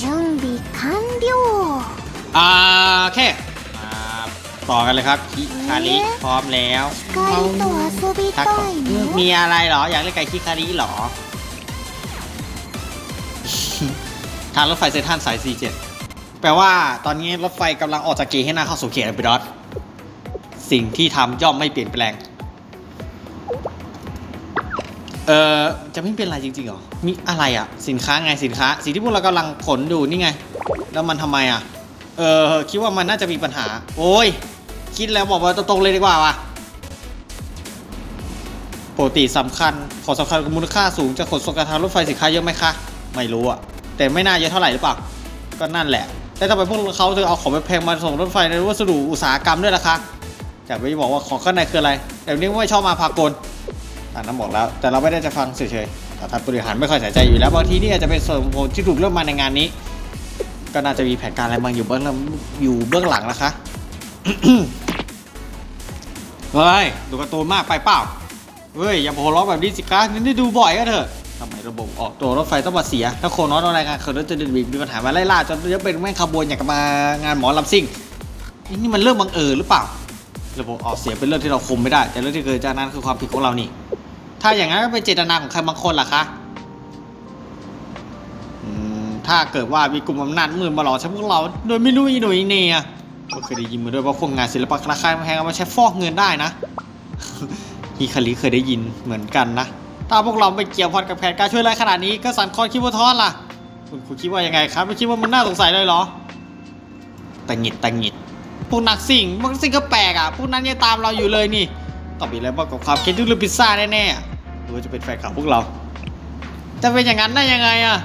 準備完了 อ่าโอเคมาต่อกันเลยครับคิคาริพร้อมแล้ว 光と遊び ทัก た ก่อน い อืม の มีอะไรเหรอ อยากเล่นไก่คิคาริเหรอ ทางรถไฟเซนทรันสาย 47 แปลว่าตอนนี้รถไฟกำลังออกจากเกตให้หน้าเข้าสู่เขตอบิดอสสิ่งที่ทำย่อมไม่เปลี่ยนแปลง เออจะไม่เป็นไรจริงๆหรอ มีอะไรอะ สินค้าไงสินค้าสิ่งที่พวกเรากำลังขนอยู่นี่ไง แล้วมันทำไมอะ เออคิดว่ามันน่าจะมีปัญหา โอ้ย คิดแล้วบอกว่าตรงๆเลยดีกว่าว่ะปกติสำคัญของสำคัญกับมูลค่าสูงจะขนส่งการทางรถไฟสินค้าเยอะไหมคะ ไม่รู้อะแต่ไม่น่าเยอะเท่าไหร่หรือเปล่า ก็นั่นแหละ แต่ทำไมพวกเขาถึงเอาของแพงมาส่งรถไฟในวัสดุอุตสาหกรรมด้วยล่ะคะ แต่ไม่บอกว่าของข้างในคืออะไร แต่นี้ไม่ชอบมาพากล อ่านน้ำบอกแล้ว แต่เราไม่ได้จะฟังเฉยๆแต่ท่านบริหารไม่ค่อยใส่ใจอยู่แล้วบางทีนี่อาจจะเป็นส่วนผลที่ถูกเลือกมาในงานนี้ ก็น่าจะมีแผนการอะไรบางอยู่เบื้องอยู่เบื้องหลังนะคะเฮ้ยดูการ์ตูนมากไปเปล่าเฮ้ยอย่าโผล่ล้อแบบนี้สิคะนี่ได้ดูบ่อยก็เถอะทำไมระบบออกตัวรถไฟต้องมาเสีย ถ้าโคนอสอะไรายงานเขาจะดึงมีปัญหามาไล่ล่าจนจะเป็นแม่งขบวนอย่างกับมางานหมอลำซิ่งนี่มันเรื่องบังเอิญหรือเปล่า ระบบออกเสียเป็นเรื่องที่เราคุมไม่ได้ แต่เรื่องที่เกิดจากนั้นคือความผิดของเรานี่ ถ้าอย่างนั้นก็เป็นเจตนาของใครบางคนล่ะคะอืมถ้าเกิดว่ามีกลุ่มอำนาจมืดมาหลอกใช้พวกเราโดยไม่รู้อีหน่วยอีเนี่ยก็เคยได้ยินมาด้วยว่าพวกงานศิลปะราคาแพงเอามาใช้ฟอกเงินได้นะฮิคาริเคยได้ยินเหมือนกันนะ ถ้าพวกเราไม่เกี่ยวพันกับแผนการช่วยอะไรขนาดนี้ก็สันคอนคิดว่าทอนล่ะ คุณคุณคิดว่ายังไงครับ ไม่คิดว่ามันน่าสงสัยเลยเหรอแต่หงิดแต่หงิดพวกนักสิ่งพวกนักสิ่งก็แปลกอะ พวกนั้นยังตามเราอยู่เลยนี่ ต้องมีอะไรบ้างกับความคิดเรื่องพิซซ่าแน่ๆหรือจะเป็นแฟนคลับพวกเรา จะเป็นอย่างนั้นได้ยังไงอะ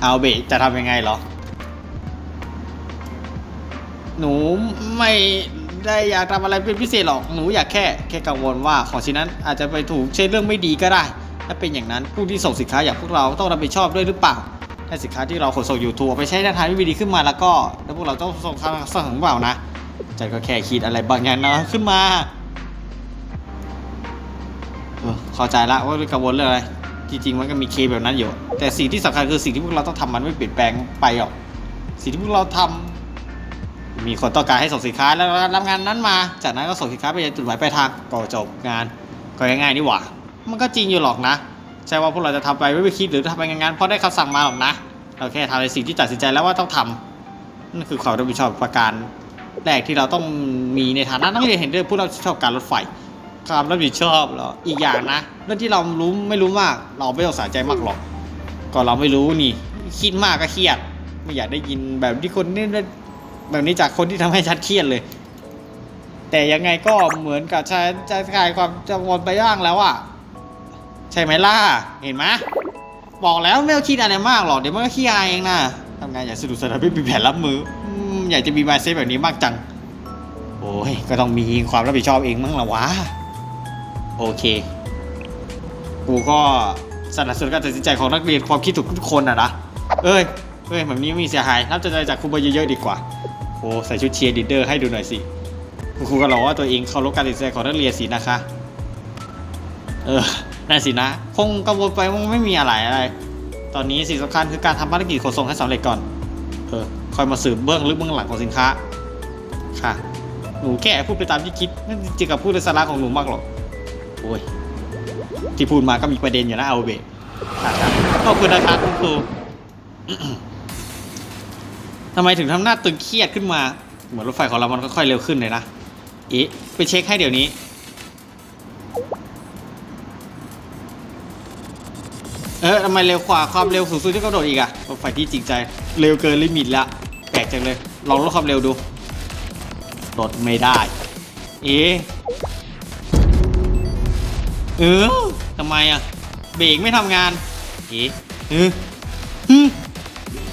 เอาเบะจะทำยังไงเหรอ หนูไม่ได้อยากทำอะไรเป็นพิเศษหรอก หนูอยากแค่แค่กังวลว่าของชิ้นนั้นอาจจะไปถูกใช้เรื่องไม่ดีก็ได้ ถ้าเป็นอย่างนั้นผู้ที่ส่งสินค้าอย่างพวกเราต้องรับผิดชอบด้วยหรือเปล่า ถ้าสินค้าที่เราขนส่งอยู่ถูกไปใช้ในทางที่ไม่ดีขึ้นมาแล้วก็ แล้วพวกเราต้องส่งค่าสั่งหรือเปล่านะใจก็แค่คิดอะไรบางอย่างนะขึ้นมา เออเข้าใจละว่ากังวลเรื่องอะไร จริง ๆ มันก็มีเคแบบนั้นอยู่ แต่สิ่งที่สำคัญคือสิ่งที่พวกเราต้องทำมันไม่เปลี่ยนแปลงไปหรอก สิ่งที่พวกเราทำมีคนต้องการให้ส่งสินค้าแล้วรับงานนั้นมา จากนั้นก็ส่งสินค้าไปยังจุดหมายปลายทางก็จบงาน ก็ง่ายๆนี่หว่า มันก็จริงอยู่หรอกนะ ใช่ว่าพวกเราจะทำไปไม่ไปคิดหรือทำไปงานๆเพราะได้คำสั่งมาหรอกนะ เราแค่ทำในสิ่งที่ตัดสินใจแล้วว่าต้องทำนั่นคือความรับผิดชอบประการแรกที่เราต้องมีในฐานะนักเรียนเห็นด้วยผู้รับผิดชอบการรถไฟ ความรับผิดชอบเหรออีกอย่างนะเรื่องที่เรารู้ไม่รู้มาก เราไม่ต้องสนใจมากหรอก ก็เราไม่รู้นี่ คิดมากก็เครียด ไม่อยากได้ยินแบบที่คนนี่แบบนี้จากคนที่ทำให้ชัดเครียดเลย แต่ยังไงก็เหมือนกับฉันจะคลายความกังวลไปบ้างแล้วอะใช่ไหมล่ะเห็นไหมบอกแล้วไม่ต้องคิดอะไรมากหรอกเดี๋ยวมันก็ขี้อายเองนะทำงานอย่างสนุกสนานไม่มีแผนรับมืออยากจะมีมาเซฟแบบนี้มากจัง โอ้ย ก็ต้องมีความรับผิดชอบเองมั้งละวะ โอเค กูก็สนับสนุนการตัดสินใจของนักเรียนความคิดถูกทุกคนอะนะ เอ้ยเอ้ยแบบนี้ไม่มีเสียหาย รับใจจากครูมาเยอะๆดีกว่า โอ้ใส่ชุดเชียร์ลีเดอร์ให้ดูหน่อยสิคุณครูก็บอกว่าตัวเองเคารพการตัดสินใจของนักเรียนสินะคะ เออนั่นสินะ คงกังวลไปว่าไม่มีอะไรอะไร ตอนนี้สิ่งสำคัญคือการทำภารกิจขนส่งให้สำเร็จก่อน เออ คอยมาสืบเบื้องลึกเบื้องหลังของสินค้า ค่ะ หนูแค่พูดไปตามที่คิดไม่จริงกับพูดในสาระของหนูมากหรอก โอ้ยที่พูดมาก็มีประเด็นอยู่นะเอาเบะครับขอบคุณนะครับคุณครูทำไมถึงทำหน้าตึงเครียดขึ้นมา เหมือนรถไฟของเรามันค่อยๆเร็วขึ้นเลยนะเอ๊ะไปเช็คให้เดี๋ยวนี้ เออทำไมเร็วกว่าความเร็วสูงสุดที่กำหนดอีกอะรถไฟที่จริงใจ เร็วเกินลิมิตละแปลกจังเลย ลองลดความเร็วดูลดไม่ได้ เอ๊ะ เออทำไมอะเบรกไม่ทำงาน เอ๊ะเออฮึ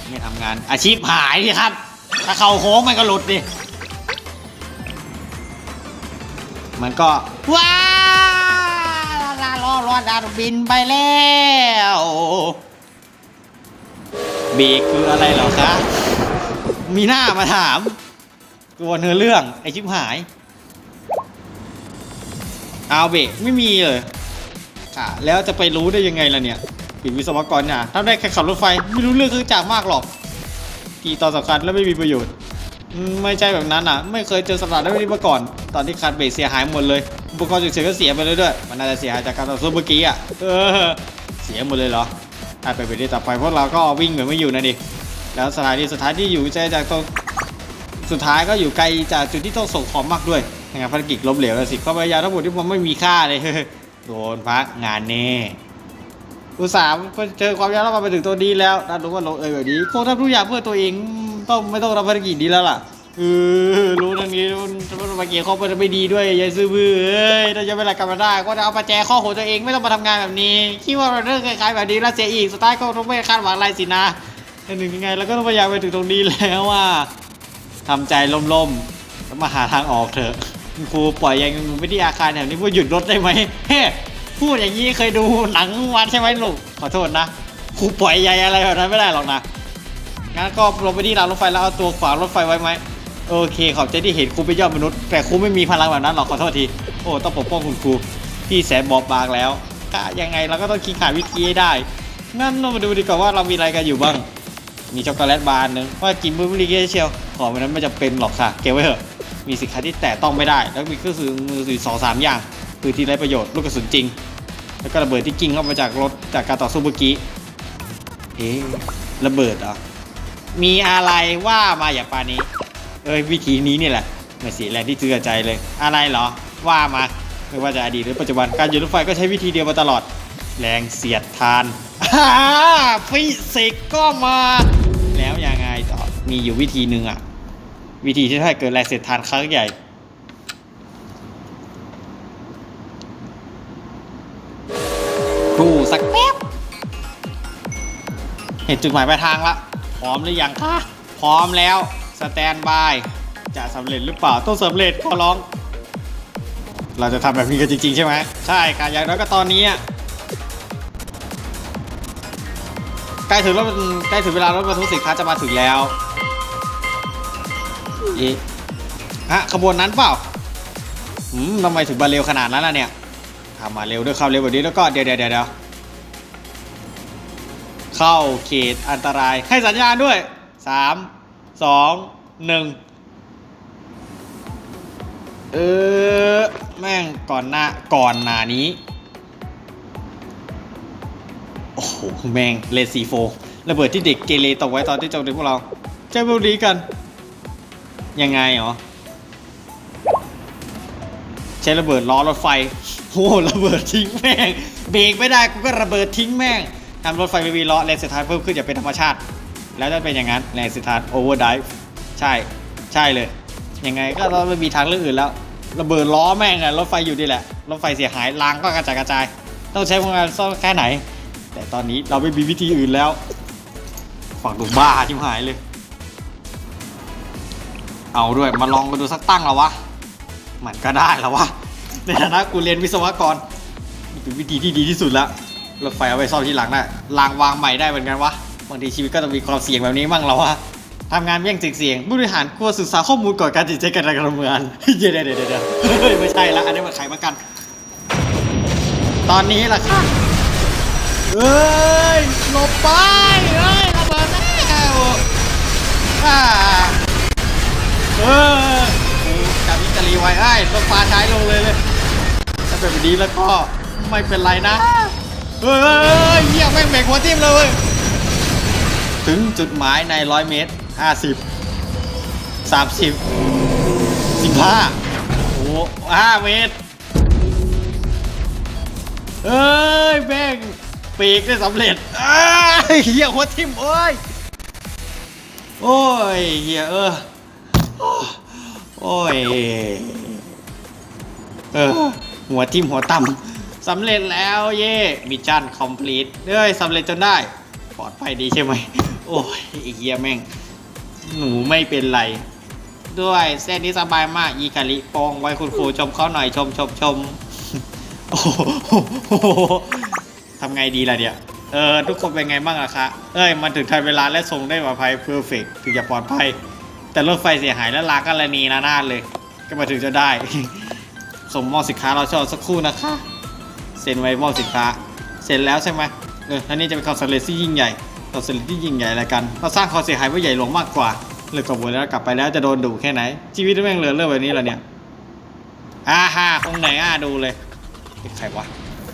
ไม่ทำงาน อาชีพหายดิครับ ถ้าเข้าโค้งมันก็หลุดดิ มันก็ ว้าลาลอรอดาบินไปแล้ว เบรกคืออะไรเหรอคะ มีหน้ามาถาม ตัวเนื้อเรื่อง ไอชิบหาย เอาเบรกไม่มีเลย ค่ะแล้วจะไปรู้ได้ยังไงล่ะเนี่ยเป็นวิศวกรเนี่ยทำได้แค่ขับรถไฟไม่รู้เรื่องเครื่องจักรมากหรอกกี่ตอนสำคัญและไม่มีประโยชน์ไม่ใช่แบบนั้นอะ ไม่เคยเจอสถานการณ์แบบนี้มาก่อน ตอนที่คันเบรกเสียหายหมดเลยอุปกรณ์ฉุกเฉินก็เสียไปเลยด้วย มันน่าจะเสียหายจากการต่อสู้เมื่อกี้อะเออเสียหมดเลยเหรอถ้าไปไปได้ต่อไปพวกเราก็วิ่งเหมือนไม่อยู่นะดิแล้วสถานีสุดท้ายที่อยู่ใจจากตรงสุดท้ายก็อยู่ไกลจากจุดที่ต้องส่งของมากด้วยงานภารกิจล้มเหลวแล้วสิความพยายามทั้งหมดที่มันไม่มีค่าเลย โดนพักงานแน่อุตส่าห์เจอความยากลำบากมาถึงตัวนี้แล้วถ้ารู้ว่าลงเอยแบบนี้คงทำทุกอย่างเพื่อตัวเองต้องไม่ต้องรับภารกิจนี้แล้วล่ะเออรู้ทางนี้มันมาเกี่ยวข้องมันไม่ดีด้วยยายซื้อบื้อเอ้ยถ้าจะเวลากลับมาได้ก็จะเอาประแจข้อหัวตัวเองไม่ต้องมาทำงานแบบนี้ คิดว่าเราเรื่องคล้ายๆแบบนี้แล้วเสียอีกสุดท้ายก็ต้องไม่คาดหวังอะไรสินะแต่หนึ่งยังไงเราก็ต้องพยายามไปถึงตรงนี้แล้วว่าทำใจล่มๆแล้วมาหาทางออกเถอะ ครูปล่อยยังไม่ที่อาคารแถวนี้พูดหยุดรถได้ไหมเฮ้พูดอย่างนี้เคยดูหนังวันใช่ไหมลูกขอโทษนะครูปล่อยใยอะไรแบบนั้นไม่ได้หรอกนะงั้นก็ลงไปที่รางรถไฟแล้วเอาตัวขวางรถไฟไว้ไหมโอเคขอบใจที่เห็นครูเป็นยอดมนุษย์ แต่ครูไม่มีพลังแบบนั้นหรอกขอโทษทีโอ้ต้องปกป้องคุณครูพี่แสนบอบบางแล้วก็ยังไงเราก็ต้องคิดหาวิธีให้ได้งั้นเรามาดูดีกว่าว่าเรามีอะไรกันอยู่บ้างมีช็อกโกแลตบาร์หนึงว่ากินมื้อไม่ดีเชียวของมันนั้นไม่จำเป็นหรอกค่ะเก็บไว้เถอะ มีสินค้าที่แตะต้องไม่ได้ แล้วมีเครื่องมือมือสี่สองสามอย่าง คือที่ไร้ประโยชน์ลูกกระสุนจริง แล้วก็ระเบิดที่กิ้งเข้ามาจากรถจากการต่อสู้เมื่อกี้เอ๊ะระเบิดเหรอมีอะไรว่ามาอย่างปานี้เอ้ยวิธีนี้นี่แหละไม่เสียแรงที่เจือใจเลย อะไรเหรอว่ามาไม่ว่าจะอดีตหรือปัจจุบันการอยู่รถไฟก็ใช้วิธีเดียวมาตลอด แรงเสียดทานฟิสิกส์ก็มา แล้วยังไงต่อมีอยู่วิธีหนึ่งอะ วิธีที่ถ้าเกิดแรงเสียดทานครั้งใหญ่ ครูสักแป๊บ เห็นจุดหมายปลายทางละ พร้อมหรือยังคะ พร้อมแล้ว สแตนบาย จะสำเร็จหรือเปล่า ต้องสำเร็จขอร้อง เราจะทำแบบนี้กันจริง ๆ ใช่ไหม ใช่ค่ะ อย่างน้อยก็ตอนนี้อะใกล้ถึงรถใกล้ถึงเวลารถบรรทุกสินค้าจะมาถึงแล้วเอ๊ะฮะขบวนนั้นเปล่าอืมทำไมถึงมาเร็วขนาดนั้นล่ะเนี่ยทำมาเร็วด้วยเข้าเร็วแบบนี้แล้วก็เดี๋ยวเดี๋ยวเดี๋ยวเข้าเขตอันตรายให้สัญญาณด้วยสามสองหนึ่งเออแม่งก่อนหน้าก่อนหน้านี้ โอ้โห แม่งเลนซีโฟระเบิดที่เด็กเกเรตกไว้ตอนที่โจมตีพวกเราใช้พวกนี้กัน ยังไงเหรอ ใช้ระเบิดล้อรถไฟโอ้โหระเบิดทิ้งแม่ง เบรกไม่ได้กูก็ระเบิดทิ้งแม่งทำรถไฟไม่มีล้อแรงเสียดทานเพิ่มขึ้นอย่างเป็นธรรมชาติ แล้วจะเป็นอย่างนั้นแรงเสียดทานโอเวอร์ไดฟ์ใช่ใช่เลย ยังไงก็เราไม่มีทางเลือกอื่นแล้ว ระเบิดล้อแม่งอะรถไฟอยู่ดีแหละ รถไฟเสียหายรางก็กระจายกระจาย ต้องใช้พลังงานซ่อนแค่ไหน แต่ตอนนี้เราไม่มีวิธีอื่นแล้ว ฝังดูบ้าชิบหายเลย เอาด้วยมาลองกันดูสักตั้งแล้ววะ มันก็ได้แล้ววะ ในฐานะกูเรียนวิศวกรนี่เป็นวิธีที่ดีที่สุดละรถไฟเอาไปซ่อมที่หลังได้รางวางใหม่ได้เหมือนกันวะบางทีชีวิตก็ต้องมีความเสี่ยงแบบนี้มั่งแล้ววะทำงานเมี่ยงเสี่ยงๆผู้บริหารควรศึกษาข้อมูลก่อนการตัดสินใจการดำเนินงานเดี๋ยวเดี๋ยวเดี๋ยวเดี๋ยวไม่ใช่ละอันนี้มันไขมากัน ตอนนี้ล่ะค่ะเอ้ยหลบไปเอ้ยระเบิดแล้วอ่า เออจับอิตาลีไว้ไอ้ต้องปาใช้ลงเลยเลยถ้าเป็นแบบนี้แล้วก็ไม่เป็นไรนะเฮ้ยเหี้ยแม่งเบรกหัวทิ่มเลย ถึงจุดหมายในร้อยเมตรห้าสิบสามสิบสิบห้าโอ้ห้าเมตรเอ้ยแม่งปีกได้สำเร็จอ้ยเหี้ยหัวทิ่มเอ้ยโอ้ยเหี้ยเออ โอ้ย เออ หัวทิ่มหัวต่ำสำเร็จแล้วเย่มิชชั่นคอมพลีทเอ้ยสำเร็จจนได้ ปลอดภัยดีใช่ไหม โอ้ยไอ้เหี้ยแม่ง หนูไม่เป็นไร ด้วยเส้นนี้สบายมากอีคาริปองไว้คุณครูชมเขาหน่อยชมชมชมโอ้โหทำไงดีล่ะเนี่ยเออทุกคนเป็นไงบ้างล่ะคะ เอ้ยมันถึงทันเวลาและส่งได้ปลอดภัยเพอร์เฟกถึงจะปลอดภัย แต่รถไฟเสียหายและลากรณีนานาดเลย ก็มาถึงจะได้ส่งมอบสินค้าเราชอบสักครู่นะคะ เซ็นไว้มอบสินค้า เซ็นแล้วใช่ไหมเอออันนี้จะเป็นความสำเร็จที่ยิ่งใหญ่ความสำเร็จที่ยิ่งใหญ่อะไรกันเราสร้างความเสียหายไว้ใหญ่หลวงมากกว่าเลยกังวลแล้วกลับไปแล้วจะโดนดุแค่ไหน ชีวิตแม่งเหลือเรื่องแบบนี้เหรอเนี่ยอ่าฮ่าคงไหนอะดูเลยใครวะ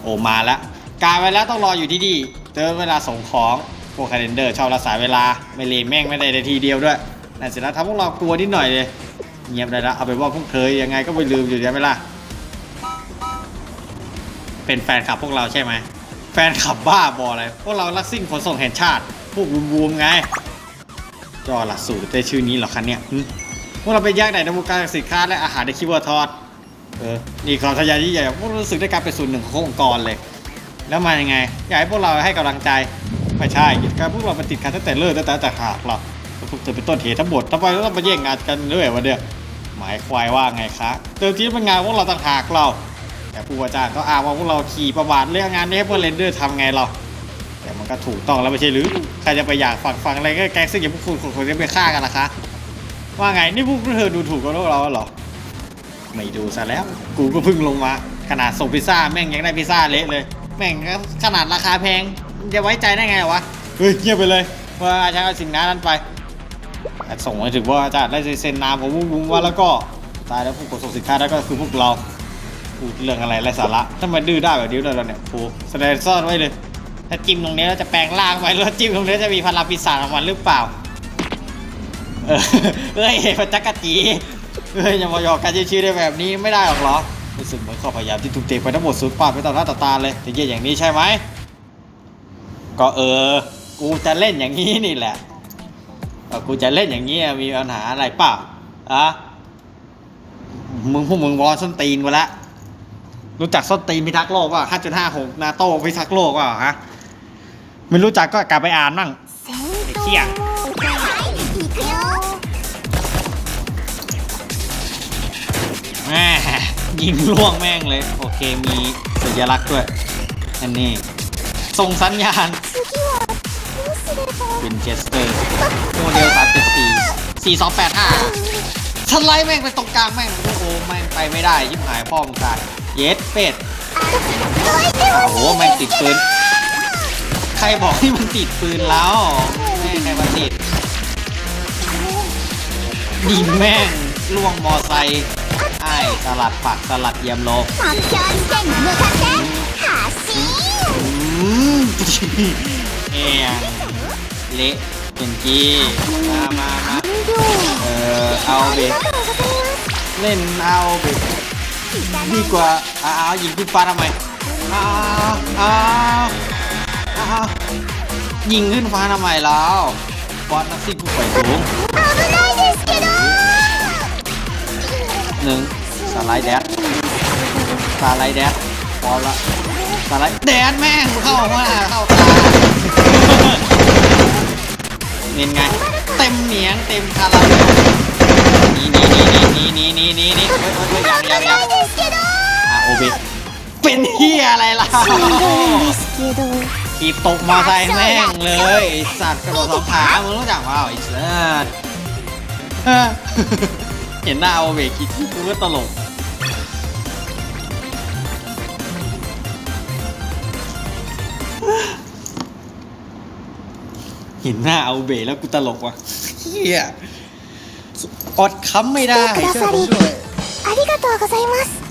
โอมาแล้วกาไว้แล้วต้องรออยู่ที่นี่เจอเวลาส่งของพวกคาเลนเดอร์ชอบรักษาเวลาไม่เลนแม่งไม่ได้ในทีเดียวด้วย นั่นสินะทำพวกเรากลัวนิดหน่อยเลยเงียบได้แล้วเอาไปว่าพวกเธอยังไงก็ไม่ลืมอยู่ใช่ไหมล่ะเป็นแฟนคลับพวกเราใช่ไหมแฟนคลับบ้าบออะไรพวกเราลักซิ่งขนส่งแห่งชาติ พวกบูมๆไงจอหลักสูตรได้ชื่อนี้เหรอคะเนี่ยพวกเราเป็นยักษ์ในวงการสินค้าและอาหารในคิดว่าทอดเออนี่ความทะยานที่ใหญ่พวกรู้สึกได้การเป็นส่วนหนึ่งขององค์กรเลย แล้วมายังไง อยากให้พวกเราให้กำลังใจไม่ใช่การพวกเรามันติดขัดตั้งแต่เริ่มตั้งแต่แต่หากเราพวก เธอเป็นต้นเหตุทั้งหมดทำไมเราต้องมาแย่งงานกันเรื่อยวะเนี่ยหมายควายว่าไงคะเติมที่เป็นงานพวกเราต่างหากเรา แต่ผู้ว่าจ้างก็อ้างว่าพวกเราขี่ประมาทเรื่องงานนี้ให้พวกเรนเดอร์ทำไงเรา แต่มันก็ถูกต้องแล้วไม่ใช่หรือ ใครจะไปอยากฟังฟังอะไรก็แกล้งซึ่งอย่างพวกคุณคนจะไปฆ่ากันละคะ ว่าไงนี่พวกเธอดูถูกกับพวกเราเหรอ ไม่ดูซะแล้ว กูก็เพิ่งลงมา ขนาดส่งพิซซ่าแม่งยังได้พิซซ่าเละเลย แม่งขนาดราคาแพงจะไว้ใจได้ไงวะ เฮ้ยเงียบไปเลยว่าฉันเอาสินค้านั้นไป ส่งมาถึงว่าจะได้เซ็นนามของพวกมึงว่าแล้วก็ตายแล้วผู้ขนส่งสินค้าแล้วก็คือพวกเราพูดเรื่องอะไรไรสาระถ้ามันดื้อได้แบบนี้เลยเราเนี่ยครูแสดงซ่อนไว้เลย ถ้าจิ้มตรงนี้เราจะแปลงร่างไปแล้วจิ้มตรงนี้จะมีพลังปีศาจออกมาหรือเปล่าเออเฮ้ยมันจักรจีเฮ้ยอย่ามายอกกันชื่อได้แบบนี้ไม่ได้หรอกเหรอรู้สึกเหมือนข้อพยายามที่ถูกเตะไปทั้งหมดสูญเปล่าไปต่อหน้าต่อตาเลยจะเยี่ยอย่างนี้ใช่ไหมก็เออ กูจะเล่นอย่างนี้นี่แหละ กูจะเล่นอย่างนี้มีปัญหาอะไรเปล่าอะมึงพวกมึงวอลส้นตีนกูละรู้จักส้นตีนพิทักษ์โลกว่าห้าจุดห้าหกนาโต้พิทักษ์โลกว่าฮะไม่รู้จักก็กลับไปอ่านมั่งเขี้ยแม่ยิงล่วงแม่งเลย โอเคมีสัญลักษณ์ด้วย อันนี้ ส่งสัญญาณ วินเจสเตอร์โมเดลสามเจ็ดสี่สี่สองแปดห้าสไลด์แม่งไปตรงกลางแม่งโอ้โหแม่งไปไม่ได้ยิ้มหายพ่อมึงตายเยสเป็ดโอ้โหแม่งติดปืน ใครบอกที่มันติดปืนแล้วแม่ใครมาติดดิงแม่งล่วงมอไซค์ไอ้สลัดปักสลัดเยี่ยมโลกอืมเเละเห็นกี้มามามาเออเอาเบรเล่นเอาเบรกดีกว่าอ้าวยิงขึ้นฟ้าทำไมอ้าวอ้าวอ้าวยิงขึ้นฟ้าทำไมแล้วบอสนักซี่งผู้ไฟสูงหนึ่งสไลด์แดดสไลด์แดดพอละสไลด์แดดแม่งเข้ามาเข้าตา เน้นไง เต็มเหนียงเต็มคาราเบลนี่นี่นี่นี่นี่นี่นี่เฮ้ยเฮ้ยยังยังยังอะโอเบเป็นเฮียอะไรล่ะขีบตกมาใส่แม่งเลยสัตว์กระโดดสองขามึงรู้จักเปล่าไอ้สัตว์เห็นหน้าโอเบคิดกูก็ตลก เห็นหน้าเอาเบแล้วกูตลกว่ะเฮียอดค้ำไม่ได้ 来てくだ ช่วย さ ผม り ด้วย ありがとうございます